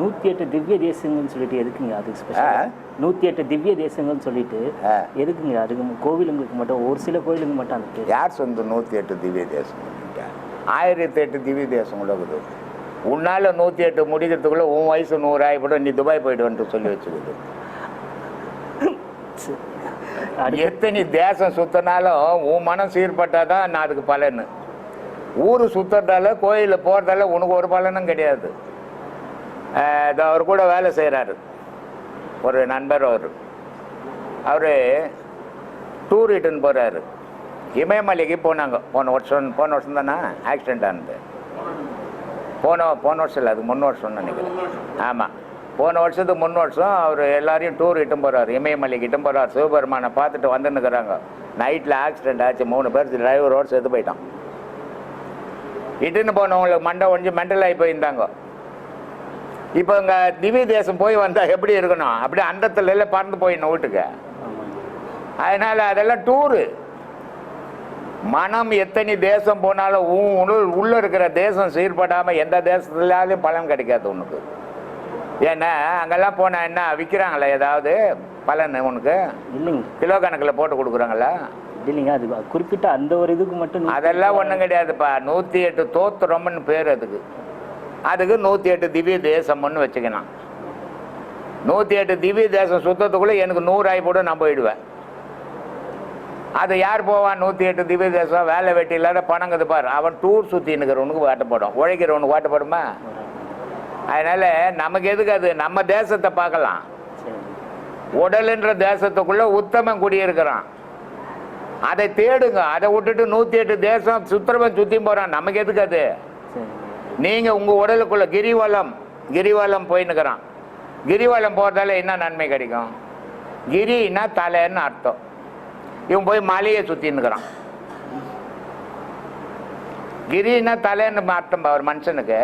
நூற்றி எட்டு திவ்ய தேசங்கள்னு சொல்லிட்டு எதுக்குங்க அதுக்கு? ஸ்பெஷல் நூற்றி எட்டு திவ்ய தேசங்கள்னு சொல்லிட்டு. எதுக்குங்க அதுக்கு கோவிலுங்களுக்கு மட்டும் ஒரு சில கோவிலுக்கு மட்டும் அந்த யார் சொந்த நூற்றி எட்டு திவ்ய தேசம்? ஆயிரத்தி எட்டு திவ்ய தேசம் இருக்குது உன்னால் நூற்றி எட்டு முடிக்கிறதுக்குள்ளே உன் வயசு நூறு ஆகிப்படும் நீ துபாய் போயிட்டு வந்துட்டு சொல்லி வச்சுக்குது. எத்தனை தேசம் சுத்தினாலும் உன் மனம் சீர்பட்டால் தான் நான் அதுக்கு பலன். ஊர் சுத்துறதால கோயிலில் போகிறதால உனக்கு ஒரு பலனும் கிடையாது. அவர் கூட வேலை செய்கிறாரு ஒரு நண்பர் அவர். அவர் டூர் இட்டுன்னு போகிறாரு இமயமலைக்கு போனாங்க. போன வருஷம் போன வருஷம் தானே? ஆக்சிடெண்ட் ஆனது. போன போன வருஷம் இல்லை அது முன் வருஷம்னு நினைக்கிறேன். ஆமாம் போன வருஷத்துக்கு முன் வருஷம் அவர் எல்லாரையும் டூர் இட்டும் போகிறார் இமயமலைக்கு இட்டும் போகிறார் சிவபெருமானை பார்த்துட்டு வந்துன்னுக்குறாங்க நைட்டில் ஆக்சிடென்ட் ஆச்சு. மூணு பேர் டிரைவரோடு செத்து போயிட்டான். இட்டுன்னு போனவங்களுக்கு மண்டை ஒழிஞ்சு மென்டல் ஆகி போயிருந்தாங்க. இப்போ இங்கே திவ்ய தேசம் போய் வந்தால் எப்படி இருக்கணும்? அப்படியே அண்டத்துல எல்லாம் பறந்து போயிடணும் வீட்டுக்கு. அதனால் அதெல்லாம் டூரு. மனம் எத்தனை தேசம் போனாலும் உன் உள்ள- இருக்கிற தேசம் சீர்படாமல் எந்த தேசத்துலாலையும் பலன் கிடைக்காது உனக்கு. ஏன்னா அங்கெல்லாம் போனால் என்ன விற்கிறாங்களா ஏதாவது? பலன் உனக்கு? இல்லைங்க. கிலோ கணக்கில் போட்டு கொடுக்குறாங்களா? இல்லைங்க அது குறிப்பிட்ட அந்த ஒரு இதுக்கு மட்டும் அதெல்லாம் ஒன்றும் கிடையாதுப்பா. நூற்றி எட்டு தோத்திரம்னு பேர் அதுக்கு. அதுக்கு நூற்றி எட்டு திவ்ய தேசம்னு வச்சுக்கலாம் நூற்றி எட்டு திவ்ய தேசம் சுத்தத்துக்குள்ளே எனக்கு நூறு ஆகி நான் போயிடுவேன். அது யார் போவான்? நூற்றி எட்டு திவ்ய தேசம் வேலை வெட்டி இல்லாத பணங்குது பாரு அவன் டூர் சுற்றினுக்கிறவனுக்கு வாட்டப்படும். உழைக்கிறவனுக்கு வாட்டப்படுமா? அதனால் நமக்கு எதுக்கு அது? நம்ம தேசத்தை பார்க்கலாம். சரி உடலுன்ற தேசத்துக்குள்ள உத்தமம் குடியிருக்கிறான். அதை தேடுங்க. அதை விட்டுட்டு நூற்றி எட்டு தேசம் சுத்திரவன் சுற்றி போகிறான் நமக்கு எதுக்கு அது? சரி நீங்கள் உங்கள் உடலுக்குள்ள கிரிவலம் கிரிவலம் போயின்னுக்கிறான் கிரிவலம் போகிறதால என்ன நன்மை கிடைக்கும்? கிரின்னா தலைன்னு அர்த்தம். இவன் போய் மலையை சுற்றின்னுக்கிறான் கிரின்னா தலைன்னு அர்த்தம் ஒரு மனுஷனுக்கு.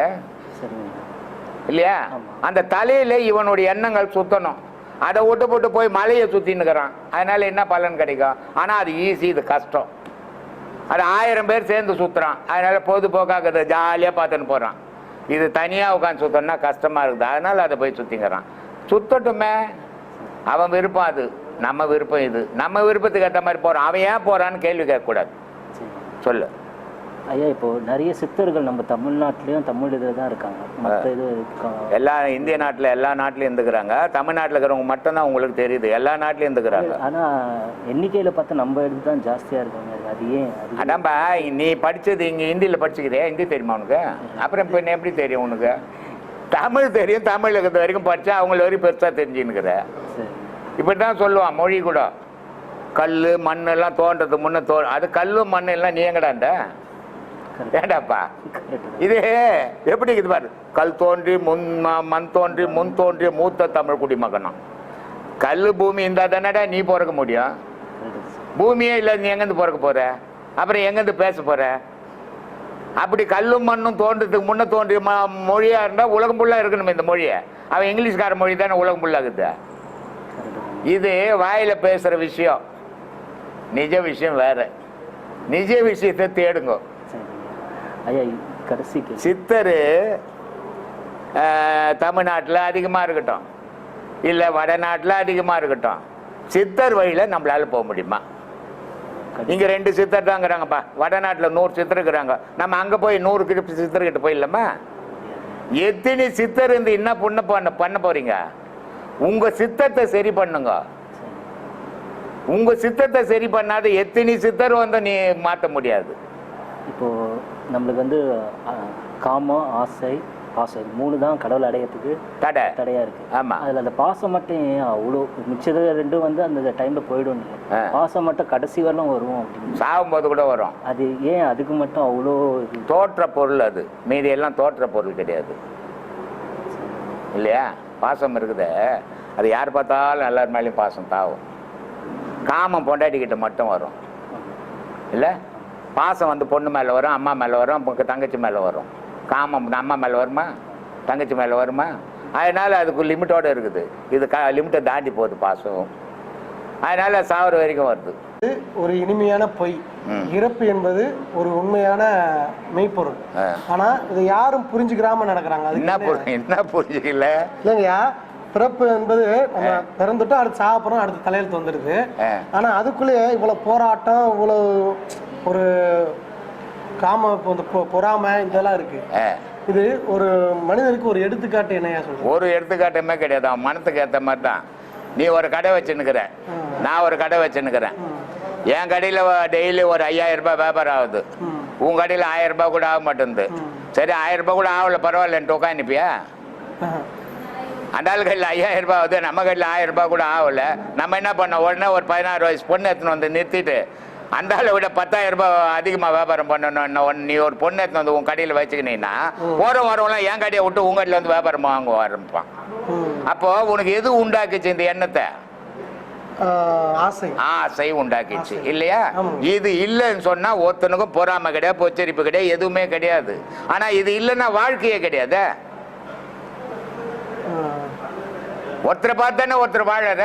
இல்லையா. அந்த தலையில இவனுடைய எண்ணங்கள் சுத்தணும். அதை விட்டு போட்டு போய் மலையை சுத்தின்னுக்கிறான் அதனால என்ன பலன் கிடைக்கும்? ஆனா அது ஈஸி இது கஷ்டம். அது ஆயிரம் பேர் சேர்ந்து சுற்றுறான் அதனால் பொழுதுபோக்காக ஜாலியாக பார்த்துன்னு போகிறான் இது தனியாக உட்காந்து சுற்றணும்னா கஷ்டமாக இருக்குது. அதனால் அதை போய் சுற்றிங்கிறான் சுத்தட்டுமே. அவன் விருப்பம் அது. நம்ம விருப்பம் இது. நம்ம விருப்பத்துக்கு ஏற்ற மாதிரி போகிறான் அவன் ஏன் போகிறான்னு கேள்வி கேட்கக்கூடாது. சொல்லு. ஐயா இப்போ நிறைய சித்தர்கள் நம்ம தமிழ்நாட்டிலையும் தமிழ் இதில் தான் இருக்காங்க. மற்ற இது எல்லா இந்திய நாட்டில் எல்லா நாட்டிலையும் இருந்துக்கிறாங்க. தமிழ்நாட்டில் இருக்கிறவங்க மட்டும்தான் உங்களுக்கு தெரியுது. எல்லா நாட்டிலையும் இருந்துக்கிறாங்க. ஆனா எண்ணிக்கையில பார்த்தா நம்ம இது தான் ஜாஸ்தியா இருக்காங்க. அது ஏன்? அது அதான்பா நீ படிச்சது இங்கே ஹிந்தியில் படிச்சுக்கிறியா? ஹிந்தி தெரியுமா உனக்கு? அப்புறம் இப்போ எப்படி தெரியும் உனக்கு? தமிழ் தெரியும் தமிழ் இருக்கிறது வரைக்கும் படித்தா அவங்கள வரைக்கும் பெருசாக தெரிஞ்சுன்னுக்குற. இப்படி தான் சொல்லுவான் மொழி கூட. கல் மண் எல்லாம் தோன்றதுக்கு முன்னே தோ அது கல்லு மண் எல்லாம் நீ எங்கடாண்ட ஏண்டாப்பா கரெக்ட் இது எப்படி இருக்குது பாரு? கல் தோன்றி முன் மண் தோன்றி முன் தோன்றிய மூத்த தமிழ் குடிமகனம் கல் பூமி இருந்தால் தானடா நீ பிறக்க முடியும். பூமியே இல்லை நீ எங்கேருந்து பிறக்க போற? அப்புறம் எங்கேருந்து பேச போற? அப்படி கல்லும் மண்ணும் தோன்றதுக்கு முன்ன தோன்றிய ம மொழியா இருந்தால் உலகம் ஃபுல்லாக இருக்கணும் இந்த மொழியை. அவன் இங்கிலீஷ்கார மொழி தானே உலகம் ஃபுல்லாக இருக்குது இது வாயில பேசுற விஷயம். நிஜ விஷயம் வேற. நிஜ விஷயத்தை தேடுங்க. ஐயா கடைசிக்கு சித்தர் தமிழ்நாட்டில் அதிகமாக இருக்கட்டும். இல்லை வடநாட்டில் அதிகமாக இருக்கட்டும். சித்தர் வழியில் நம்மளால போக முடியுமா? இங்கே ரெண்டு சித்தர் தான் இருக்கிறாங்கப்பா. வடநாட்டில் நூறு சித்தர் இருக்கிறாங்க. நம்ம அங்கே போய் நூறு கிட்ட சித்தர்கிட்ட போயிடலாமா எத்தனை சித்தர் இருந்து என்ன பண்ண பண்ண பண்ண போறீங்க? உங்க சித்தத்தை சரி பண்ணுங்க. உங்க சித்தத்தை சரி பண்ணாத எத்தனை சித்தர் வந்து நீ மாற்ற முடியாது. இப்போ நம்மளுக்கு வந்து காமம் ஆசை பாசம் இது மூணு தான் கடவுளை அடையறதுக்கு தடை. தடையாக இருக்குது ஆமாம் அதில் அந்த பாசம் மட்டும் ஏன் அவ்வளோ மிச்சது ரெண்டும் வந்து அந்த டைமில் போயிடும். பாசம் மட்டும் கடைசி வரலும் வரும் அப்படின்னு. சாகும்போது கூட வரும். அது ஏன் அதுக்கு மட்டும் அவ்வளோ தோற்ற பொருள் அது. மீதி எல்லாம் தோற்ற பொருள் கிடையாது. இல்லையா? பாசம் இருக்குதே. அது யார் பார்த்தாலும் எல்லார் மேலேயும் பாசம் தாவும். காமம் பொண்டாட்டிக்கிட்ட மட்டும் வரும். இல்லை? பாசம் வந்து பொண்ணு மேலே வரும் அம்மா மேலே வரும் தங்கச்சி மேலே வரும். காமம் அம்மா மேலே வருமா? தங்கச்சி மேலே வருமா? அதனால அதுக்கு லிமிட்டோடு இருக்குது. இது க லிமிட்டை தாண்டி போகுது பாசம். அதனால சாவர வரைக்கும் வருது. இது ஒரு இனிமையான பொய். இறப்பு என்பது ஒரு உண்மையான மெய்ப்பொருள். ஆ. ஆனா இதை யாரும் புரிஞ்சுக்கிறாம நடக்கிறாங்க. என்ன? என்ன புரிஞ்சுக்கல? இல்லைங்கய்யா பிறப்பு என்பது நம்ம பிறந்துட்டோம் அடுத்து சாப்பிட்றோம் அடுத்து தலையெழுத்து வந்துடுது ஆ. ஆனா அதுக்குள்ளேயே இவ்வளவு போராட்டம் இவ்வளவு ஒரு காம இந்த பொறாமை இதெல்லாம் இருக்கு. இது ஒரு மனிதருக்கு ஒரு எடுத்துக்காட்டு என்னையா சொல்றேன் ஒரு எடுத்துக்காட்டுமே கிடையாது. அவன் மனத்துக்கு ஏற்ற மாதிரி தான். நீ ஒரு கடை வச்சுன்னுக்குற. நான் ஒரு கடை வச்சுன்னுக்குறேன். என் கடையில் டெய்லி ஒரு ஐயாயிரம் ரூபாய் வியாபாரம் ஆகுது. உன் கடையில் ஆயிரம் ரூபாய் கூட ஆக மாட்டேங்குது சரி ஆயிரம் ரூபாய் கூட ஆகல பரவாயில்லன்ட்டு உட்காந்துப்பியா அந்த ஆள் கையில் ஐயாயிரம் ரூபாய் ஆகுது நம்ம கையில் ஆயிரம் ரூபாய் கூட ஆகல. நம்ம என்ன பண்ணோம்? உடனே ஒரு பதினாறு வயசு பொண்ணு எடுத்துன்னு வந்து நிறுத்திட்டு அந்த ஆளை விட பத்தாயிரம் ரூபாய் அதிகமாக வியாபாரம் பண்ணணும் நீ ஒரு பொண்ணு எடுத்துன்னு வந்து உன் கடையில் வச்சுக்கினீங்கன்னா போகிற வரவங்களாம் என் கடையை விட்டு உங்க கடையில் வந்து வியாபாரம் வாங்க ஆரம்பிப்பான். அப்போ உனக்கு எது உண்டாக்குச்சு இந்த எண்ணத்தை? ஆசை. உண்டாக்கிச்சு இல்லையா. இது இல்லைன்னு சொன்னா ஒருத்தனுக்கும் பொறாமை கிடையாது பொச்சரிப்பு கிடையாது எதுவுமே கிடையாது. ஆனா இது இல்லைன்னா வாழ்க்கையே கிடையாது. ஒருத்தரை பார்த்து தானே ஒருத்தர் வாழற.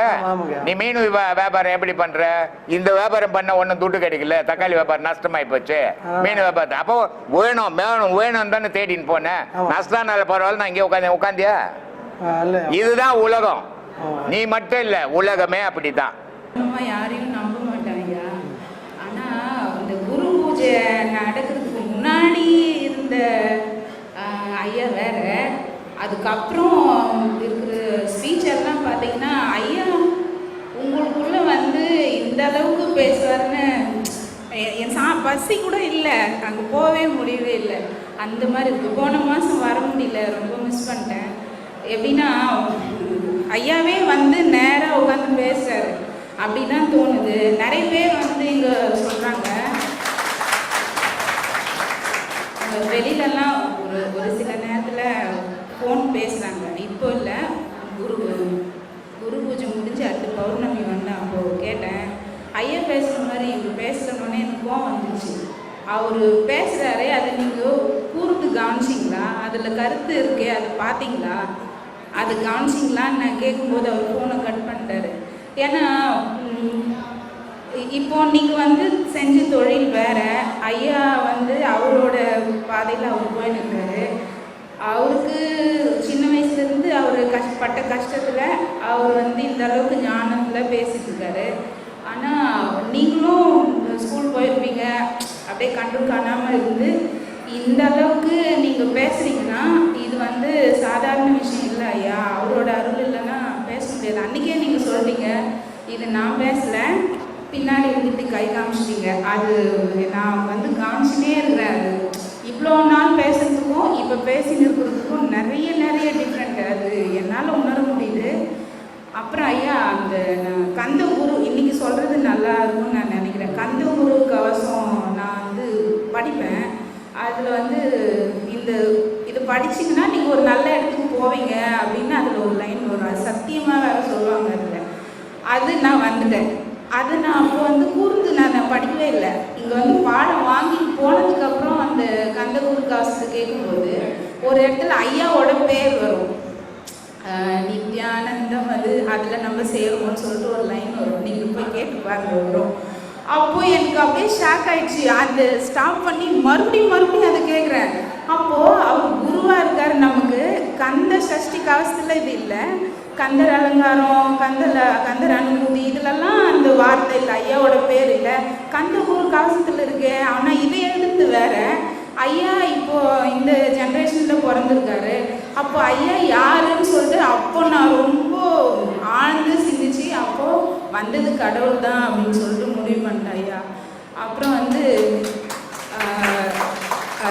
நீ மீன் வியா- வியாபாரம் எப்படி பண்ற? இந்த வியாபாரம் பண்ண ஒன்றும் துட்டு கிடைக்கல தக்காளி வியாபாரம் நஷ்டமாயி போச்சு. மீன் வியாபாரம் அப்போ வேணும் வேணும் வேணும் தானே தேடின்னு போனேன். நஷ்டம்னால பரவாயில்ல நான் இங்கே உட்காந்து உட்காந்தியா? இதுதான் உலகம். நீ மட்டும் இல்ல உலகமே அப்படிதான் நம்ம யாரையும் நம்ப மாட்டாங்க ஆனா இந்த குரு பூஜை நடக்கிறதுக்கு முன்னாடி இருந்த ஐயா வேற. அதுக்கப்புறம் இருக்கிற டீச்சர்லாம் பார்த்தீங்கன்னா ஐயா உங்களுக்குள்ள வந்து இந்த அளவுக்கு பேசுவாருன்னு என் சா பசி கூட இல்லை. அங்கே போகவே முடியவே இல்லை. அந்த மாதிரி இருக்கு போன மாதம் வர முடியல. ரொம்ப மிஸ் பண்ணிட்டேன். எப்படின்னா ஐயாவே வந்து நேராக உட்காந்து பேசுறாரு. அப்படிதான் தோணுது. நிறைய பேர் வந்து இங்கே சொல்கிறாங்க வெளியிலலாம் ஒரு ஒரு சில நேரத்தில் ஃபோன் பேசுகிறாங்க இப்போ இல்லை குரு குரு பூஜை முடிஞ்சு அடுத்த பௌர்ணமி வந்தேன் அப்போது கேட்டேன். ஐயா பேசுகிற மாதிரி இவர் பேசுகிறோன்னே எனக்கு கோவம் வந்துச்சு. அவர் பேசுகிறாரே அதை நீங்கள் கூர்ந்து கவனிச்சிங்களா? அதில் கருத்து இருக்கே அதை பார்த்தீங்களா அது கவனிச்சிங்களான்னு நான் கேட்கும்போது அவர் ஃபோனை கட் பண்ணிட்டாரு. ஏன்னா இப்போ நீங்கள் வந்து செஞ்ச தொழில் வேறு. ஐயா வந்து அவரோட பாதையில் அவர் போய் நிற்கிறாரு அவருக்கு கஷ்டப்பட்ட கஷ்டத்தில் அவர் வந்து இந்த அளவுக்கு ஞானத்தில் பேசிட்டு இருக்காரு. ஆனால் நீங்களும் ஸ்கூல் போயிருப்பீங்க. அப்படியே கண்டு காணாமல் இருந்து இந்த அளவுக்கு நீங்கள் பேசுகிறீங்கன்னா இது வந்து சாதாரண விஷயம் இல்லை ஐயா. அவரோட அருள் இல்லைன்னா பேச முடியாது. அன்றைக்கே நீங்கள் சொல்கிறீங்க இது நான் பேசலை பின்னாடி இருந்துட்டு கை காமிச்சிட்டீங்க. அது நான் வந்து காமிச்சுட்டே இருக்கிறேன் அது இவ்வளோ நாள் பேசுறதுக்கும் இப்போ பேசின்னு இருக்கிறதுக்கும் நிறைய நிறைய டிஃப்ரெண்ட் அது என்னால் உணர முடியுது. அப்புறம் ஐயா அந்த நான் கந்த குரு இன்றைக்கி சொல்கிறது நல்லா இருக்கும்னு நான் நினைக்கிறேன். கந்த குரு கவசம் நான் வந்து படிப்பேன். அதில் வந்து இந்த இது படிச்சிங்கன்னா நீங்கள் ஒரு நல்ல இடத்துக்கு போவீங்க அப்படின்னு அதில் ஒரு லைன் வரும். அது சத்தியமாக வேறு சொல்லுவாங்க அதில். அது நான் வந்துட்டேன். அது நான் அப்போ வந்து கூர்ந்து நான் படிக்கவே இல்லை. இங்கே வந்து பாடம் வாங்கி போனதுக்கப்புறம் அந்த கந்தகூர் காசு கேட்கும்போது ஒரு இடத்துல ஐயாவோட பேர் வரும். நித்யானந்தம் அது அதில் நம்ம சேருவோம்னு சொல்லிட்டு ஒரு லைன் வரும். நீங்கள் போய் கேட்டு பாருங்க வரும். அப்போ எனக்கு அப்படியே ஷாக் ஆயிடுச்சு. அந்த ஸ்டாப் பண்ணி மறுபடியும் மறுபடியும் அதை கேட்குறேன். அப்போது அவர் குருவாக இருக்கார். நமக்கு கந்த சஷ்டி கவசத்தில் இது இல்லை. கந்தர் அலங்காரம் கந்தல கந்தர் அனுமதி இதுலலாம் அந்த வார்த்தை இல்லை ஐயாவோட பேர் இல்லை. கந்த ஊர் கவசத்தில் இருக்கு ஆனால் இது எழுதுறது வேற. ஐயா இப்போ இந்த ஜென்ரேஷனில் பிறந்திருக்காரு. அப்போ ஐயா யாருன்னு சொல்லிட்டு அப்போ நான் ரொம்ப ஆழ்ந்து சிந்திச்சு அப்போ வந்தது கடவுள் தான் அப்படின்னு சொல்லிட்டு முடிவு பண்ணிட்டேன் ஐயா. அப்புறம் வந்து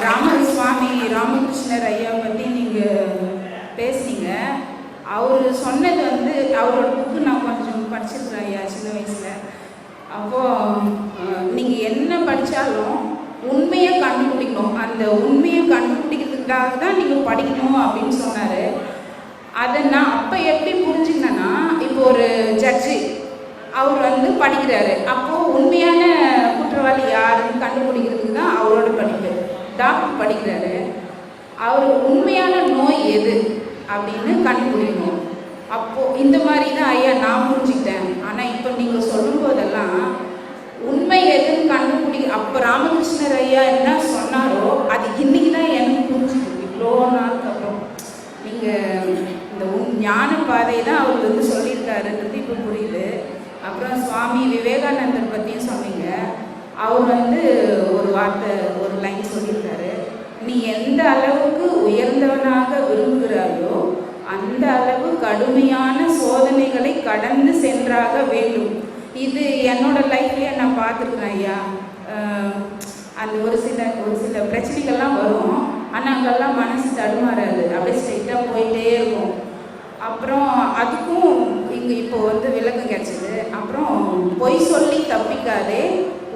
ராமசுவாமி சுவாமி ராமகிருஷ்ணர் ஐயா பற்றி நீங்கள் அவர் சொன்னது வந்து அவரோட புக்கு நான் கொஞ்சம் படிச்சிருக்கிறேன் ஐயா சின்ன வயசில். அப்போது நீங்கள் என்ன படித்தாலும் உண்மையை கண்டுபிடிக்கணும். அந்த உண்மையை கண்டுபிடிக்கிறதுக்காக தான் நீங்கள் படிக்கணும் அப்படின்னு சொன்னார். அதை நான் அப்போ எப்படி புரிஞ்சுக்கினேன்னா இப்போ ஒரு ஜட்ஜி அவர் வந்து படிக்கிறாரு. அப்போது உண்மையான குற்றவாளி யாருன்னு கண்டுபிடிக்கிறதுக்கு தான் அவரோட படிப்பு டாக்டர் படிக்கிறாரு. அவர் உண்மையான நோய் எது? அப்படின்னு கண்டுபிடிக்கணும். அப்போது இந்த மாதிரி தான் ஐயா நான் புரிஞ்சுக்கிட்டேன். ஆனால் இப்போ நீங்கள் சொல்லும் போதெல்லாம் உண்மை எதுன்னு கண்டுபிடி அப்போ ராமகிருஷ்ணர் ஐயா என்ன சொன்னாரோ அது இன்னைக்கு தான் எனக்கு புரிஞ்சுது. இவ்வளோ நாளுக்கு அப்புறம் நீங்கள் இந்த ஞான பாதை தான் அவர் வந்து சொல்லியிருக்காருன்றது இப்போ புரியுது. அப்புறம் சுவாமி விவேகானந்தர் பற்றியும் சொன்னீங்க. அவர் வந்து ஒரு வார்த்தை ஒரு லைன் சொல்லி நீ எந்த அளவுக்கு உயர்ந்தவனாக விரும்புகிறாயோ அந்த அளவு கடுமையான சோதனைகளை கடந்து சென்றாக வேண்டும். இது என்னோட லைஃப்லேயே நான் பார்த்துருக்கேன் ஐயா. அந்த ஒரு சில ஒரு சில பிரச்சனைகள்லாம் வரும். ஆனால் அங்கெல்லாம் மனசு தடுமாறாது. அப்படியே ஸ்ட்ரைட்டாக போயிட்டே இருக்கும். அப்புறம் அதுக்கும் இங்கே இப்போ வந்து விளக்கம் கிடச்சிது. அப்புறம் பொய் சொல்லி தப்பிக்காதே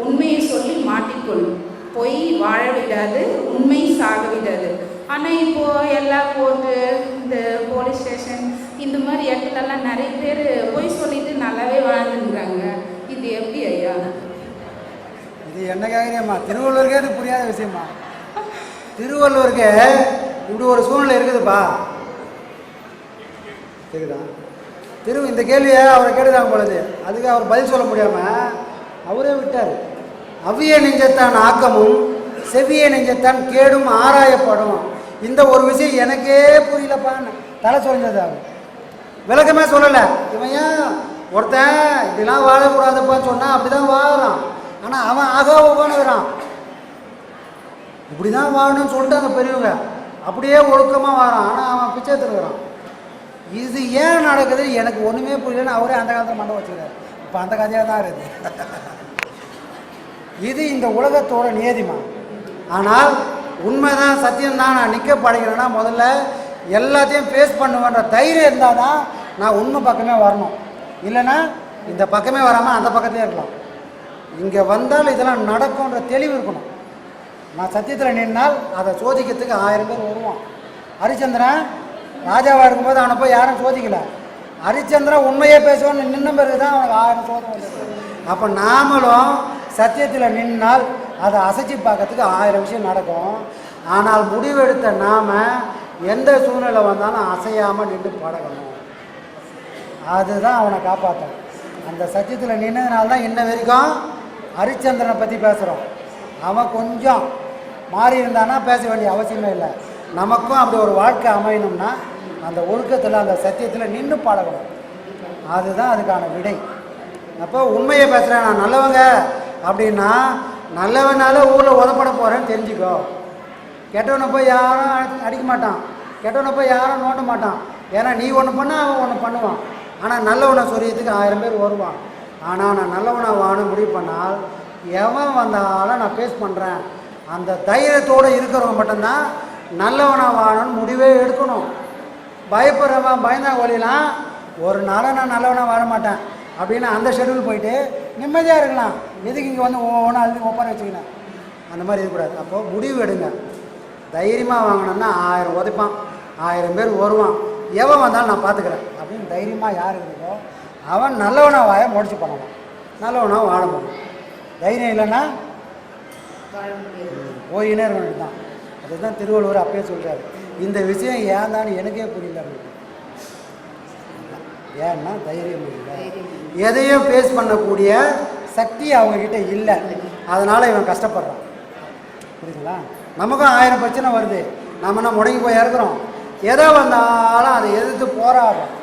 உண்மையை சொல்லி மாட்டிக்கொள்ளும் பொய் வாழ விடாது உண்மை சாக விடாது. ஆனால் இப்போது எல்லா கோர்ட்டு இந்த போலீஸ் ஸ்டேஷன் இந்த மாதிரி இடத்துலலாம் நிறைய பேர் பொய் சொல்லிட்டு நல்லாவே வாழ்ந்துங்கிறாங்க இது எப்படி ஐயா? இது என்ன கேட்குறியம்மா திருவள்ளுவருக்கே இது புரியாத விஷயமா திருவள்ளுவருக்கு இப்படி ஒரு சூழ்நிலை இருக்குதுப்பா. கேக்குதா? திரு இந்த கேள்வியை அவரை கேட்டுதான் பொழுது அதுக்கு அவர் பதில் சொல்ல முடியாமல் அவரே விட்டார். அவ்விய நெஞ்சத்தான் ஆக்கமும் செவ்விய நெஞ்சத்தான் கேடும் ஆராயப்படும். இந்த ஒரு விஷயம் எனக்கே புரியலப்பான்னு தலை சொல்லிஞ்சது விளக்கமே சொல்லலை. இவன் ஏன் ஒருத்தன் இப்படிலாம் வாழக்கூடாதுப்பான்னு சொன்னால் அப்படி தான் வாழறான். ஆனால் அவன் ஆகா உட்காந்துக்கிறான் இப்படி தான் வாழணும்னு சொல்லிட்டாங்க பெரியவங்க அப்படியே ஒழுக்கமாக வாரான் ஆனால் அவன் பிச்சை எடுத்துருக்கிறான். இது ஏன் நடக்குது? எனக்கு ஒன்றுமே புரியலன்னு அவரே அந்த காலத்தில் மண்டை வச்சுக்கிறார் இப்போ அந்த கதையாக தான் இருக்குது இது இந்த உலகத்தோட நியதிமா. ஆனால் உண்மைதான் சத்தியம்தான் நான் நிற்க பழகிறேன்னா முதல்ல எல்லாத்தையும் ஃபேஸ் பண்ணுவேன்ற தைரியம் இருந்தால் தான் நான் உண்மை பக்கமே வரணும். இல்லைன்னா இந்த பக்கமே வராமல் அந்த பக்கத்திலே இருக்கலாம். இங்கே வந்தால் இதெல்லாம் நடக்கும்ன்ற தெளிவு இருக்கணும். நான் சத்தியத்தில் நின்னால் அதை சோதிக்கிறதுக்கு ஆயிரம் பேர் வருவான். ஹரிச்சந்திரன் ராஜாவாக இருக்கும்போது அவனை போய் யாரும் சோதிக்கல. ஹரிச்சந்திரன் உண்மையே பேசுவோன்னு நின்ன பிறகு தான் அவனுக்கு ஆயிரம் சோதனை அப்போ நாமளும் சத்தியத்தில் நின்னால் அதை அசைச்சு பார்க்கறதுக்கு ஆயிரம் விஷயம் நடக்கும். ஆனால் முடிவெடுத்த நாம் எந்த சூழ்நிலை வந்தாலும் அசையாமல் நின்று பழகணும். அதுதான் அவனை காப்பாற்றும் அந்த சத்தியத்தில் நின்னதுனால தான் இன்ன வரைக்கும் ஹரிச்சந்திரனை பற்றி பேசுகிறோம் அவன் கொஞ்சம் மாறி இருந்தானா பேச வேண்டிய அவசியமே இல்லை. நமக்கும் அப்படி ஒரு வாழ்க்கை அமையணும்னா அந்த ஒழுக்கத்தில் அந்த சத்தியத்தில் நின்று பழகணும். அதுதான் அதுக்கான விடை. அப்போ உண்மையை பேசுகிறேன் நான் நல்லவங்க. அப்படின்னா நல்லவனால ஊரில் உதப்பட போகிறேன்னு தெரிஞ்சுக்கோ. கெட்டவனை போய் யாரும் அடி- அடிக்க மாட்டான். கெட்டவனை போய் யாரும் நோட்ட மாட்டான். ஏன்னா நீ ஒன்று பண்ணால் அவன் ஒன்று பண்ணுவான். ஆனால் நல்லவனை சொல்லியதுக்கு ஆயிரம் பேர் வருவான். ஆனால் நான் நல்லவனை வாழணும் முடிவு பண்ணால் எவன் வந்தாலும் நான் ஃபேஸ் பண்ணுறேன் அந்த தைரியத்தோடு இருக்கிறவங்க மட்டும்தான் நல்லவனை வாழணும்னு முடிவே எடுக்கணும். பயப்படுறவன் பயந்தா வழிலாம் ஒரு நாளும் நான் நல்லவனாக வாழ மாட்டேன். அப்படின்னு அந்த ஷெட்யூல் போயிட்டு நிம்மதியாக இருக்கலாம். எதுக்கு இங்கே வந்து ஒவ்வொன்றா அழுது ஒப்பார வச்சுக்கினேன்? அந்த மாதிரி இருக்கக்கூடாது. அப்போது முடிவு எடுங்க. தைரியமாக வாங்கினோம்னா ஆயிரம் உதைப்பான். ஆயிரம் பேர் வருவான். எவன் வந்தாலும் நான் பார்த்துக்கிறேன் அப்படின்னு தைரியமாக யார் இருக்கோ அவன் நல்லவனாக வாய முடிச்சு பண்ணலாம் நல்லவனாக வாழ முடியும். தைரியம் இல்லைன்னா போயினே இருக்கணும் தான் அதுதான் திருவள்ளுவர் அப்பயே சொல்றாரு. இந்த விஷயம் ஏன் தான் எனக்கே புரியல அப்படின்னு. ஏன்னா தைரியம் இல்லை. எதையும் ஃபேஸ் பண்ணக்கூடிய சக்தி அவங்கக்கிட்ட இல்லை. அதனால் இவன் கஷ்டப்படுறான். புரியுதுங்களா? நமக்கும் ஆயிரம் பிரச்சனை வருது. நம்ம என்ன முடங்கி போய் இறக்குறோம் எதை வந்தாலும் அதை எதிர்த்து போராடுறோம்.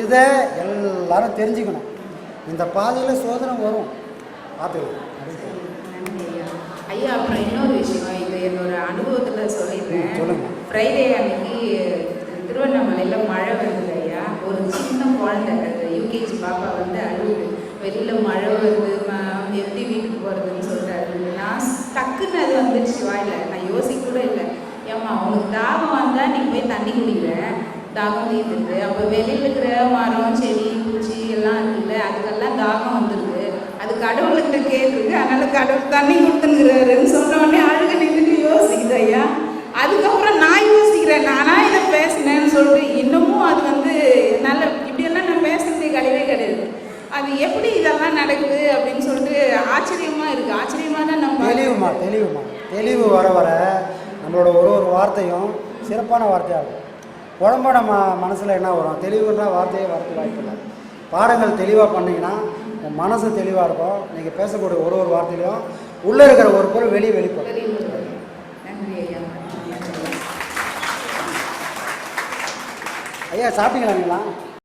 இதை எல்லாரும் தெரிஞ்சுக்கணும். இந்த பாதையில் சோதனை வரும். பார்த்துக்கலாம் ஐயா அப்புறம் இன்னொரு விஷயம். இது என்னோட அனுபவத்தில் ம், சொல்லிடுறேன் சொல்லுங்க. ஃப்ரைடே அன்னைக்கு திருவண்ணாமலையில் மழை வந்தது. ஒரு சின்ன குழந்தை யூகேஜி பாப்பா வந்து அழுகுது வெளியில் மழை வருது எப்படி வீட்டுக்கு போகிறதுன்னு சொல்லிட்டு அழுகுது நான் டக்குன்னு அது வந்துடுச்சு வாயில். நான் யோசிக்க கூட இல்லை. ஏம்மா உனக்கு தாகம் வந்தால் நீங்கள் போய் தண்ணி குடிக்கிற? தாகம் தீர்ந்துருது அப்போ வெளியில் இருக்கிற மரம் செடி பூச்சி எல்லாம் இருக்குல்ல அதுக்கெல்லாம் தாகம் வந்துடுது அது கடவுள்கிட்ட கேட்டிருக்கு. அதனால் கடவுள் தண்ணி கொடுத்துங்கிறாருன்னு சொன்ன உடனே அழுக நின்றுட்டு யோசிக்குது ஐயா. அதுக்கப்புறம் நான் யோசிக்கிறேன் நானா இதை பேசினேன்னு சொல்லிட்டு இன்னமும் அது வந்து நல்ல இப்படியெல்லாம் நான் பேசுறதே கிடையவே கிடையாது. அது எப்படி இதெல்லாம் நடக்குது அப்படின்னு சொல்லிட்டு ஆச்சரியமா இருக்கு. ஆச்சரியமா தான் நம்ம தெளிவுமா தெளிவுமா. தெளிவு வர வர நம்மளோட ஒரு ஒரு வார்த்தையும் சிறப்பான வார்த்தையாக இருக்கும். குழம்போட ம மனசில் என்ன வரும்? தெளிவுன்ற வார்த்தையே வரதுக்கு வாய்ப்பில்லை பாடங்கள் தெளிவாக பண்ணீங்கன்னா உன் மனசு தெளிவாக இருக்கும். நீங்கள் பேசக்கூடிய ஒரு ஒரு வார்த்தையிலையும் உள்ளே இருக்கிற ஒரு பொருள் வெளியே வெளிப்படும். நன்றி ஐயா. ஐயா சாப்பிட்டீங்களா நீங்களா